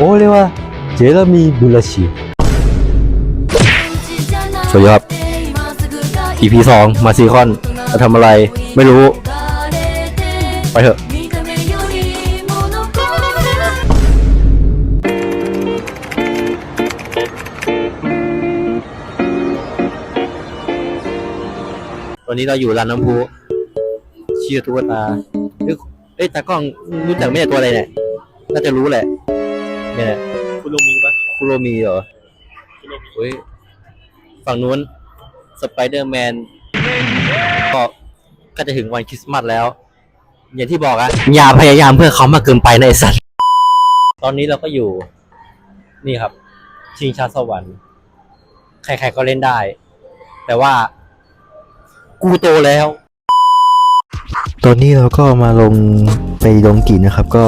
โอ้เรียกว่าเจเรมีบุลชิสวัสดีครับ EP สองมาซีคอนจะทำอะไรไม่รู้ ไปเถอะตอนนี้เราอยู่ร้านน้ำพุชื่อตุ๊กตาเอ้ยเอ้ยตากล้องรู้จักไหมเนี่ยตัวอะไรเนี่ย น่าจะรู้แหละ เนี่ยแหละคุณลุงมีปะคุโรมีเหรอคุณลุงมีเฮ้ยฝั่งนู้นสไปเดอร์แมนก็ก็จะถึงวันคริสต์มาสแล้ว อย่างที่บอกอะอย่าพยายามเพื่อเขามากเกินไปนะไอ้สัตว์ ตอนนี้เราก็อยู่ นี่ครับ ชิงชาสวรรค์ ใครๆก็เล่นได้ แต่ว่า กูโตแล้ว ตอนนี้เราก็มาลงไปลงกินนะครับ ก็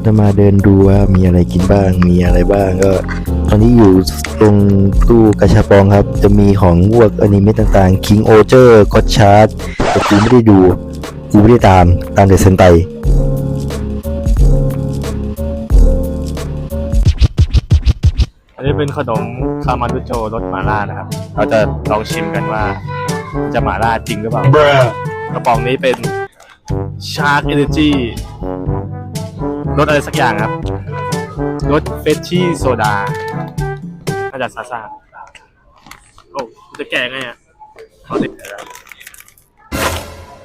เราจะมาเดินดูว่ามีอะไรกินบ้าง มีอะไรบ้างก็ ตอนนี้อยู่ตรงตู้กระชาปองครับ จะมีของพวกอนิเมะต่างๆ King o g e r God Chart แต่กูไม่ได้ดูกูไม่ได้ตามตามแต่เซนไตอันนี้เป็นขนมคามารุโจรสหมาล่านะครับ เราจะลองชิมกันว่า จะหมาล่าจริงหรือเปล่ากระป๋องนี้เป็นชาร์ k เอเนจี รสอะไรสักอย่างครับรสเฟชชี่โซดาน่าจะซาซาโอ้จะแกะไงอะเอาดิ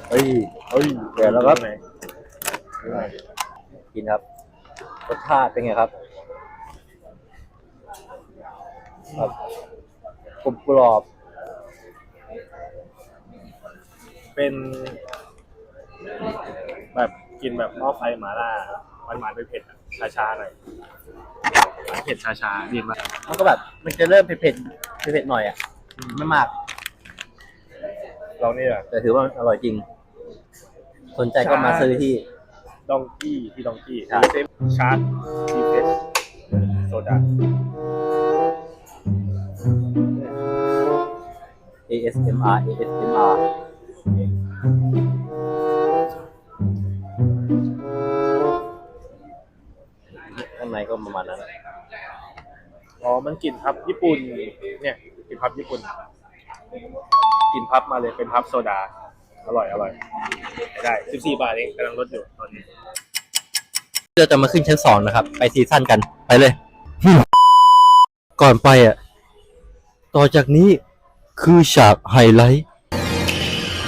เฮ้ยเฮ้ยเดี๋ยวเราครับกินครับรสชาติเป็นไงครับครับกรุบกรอบ เป็น แบบกินแบบหม้อไฟหมาล่า หวานหวานๆเผ็ดๆอะชาๆหน่อยหวานเผ็ดชาๆดีมากมันก็แบบมันจะเริ่มเผ็ดๆเผ็ดๆหน่อยอะไม่มากลองนี่แบบแต่ถือว่าอร่อยจริง สนใจก็มาซื้อที่ ดองกี้ที่ดองกี้ใช่ เซฟชาร์ตทีเฟสโซดา ASMR ASMR มาณนั้นอ๋อมันกลิ่นพับญี่ปุ่น เนี่ยกลิ่นพับญี่ปุ่นกลิ่นพับมาเลยเป็นพับโซดา อร่อยอร่อยได้สิบสี่บาทเองกำลังลดอยู่ตอนนี้เราจะมาขึ้นชั้นสองนะครับ ไปซีซั่นกันไปเลย ก่อนไปอะ ต่อจากนี้คือฉากไฮไลท์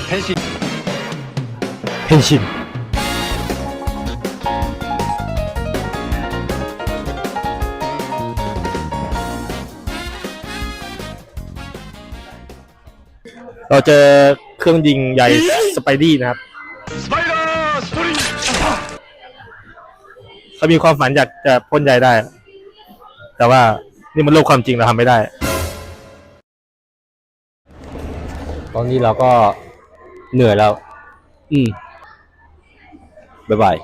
เพนชินเพนชิน เราเจอเครื่องยิงใหญ่สไปดี้นะครับเขามีความฝันอยากจะพ่นใยได้ แต่ว่านี่มันโลกความจริงเราทำไม่ได้ ตอนนี้เราก็เหนื่อยแล้ว อืมบ๊ายบาย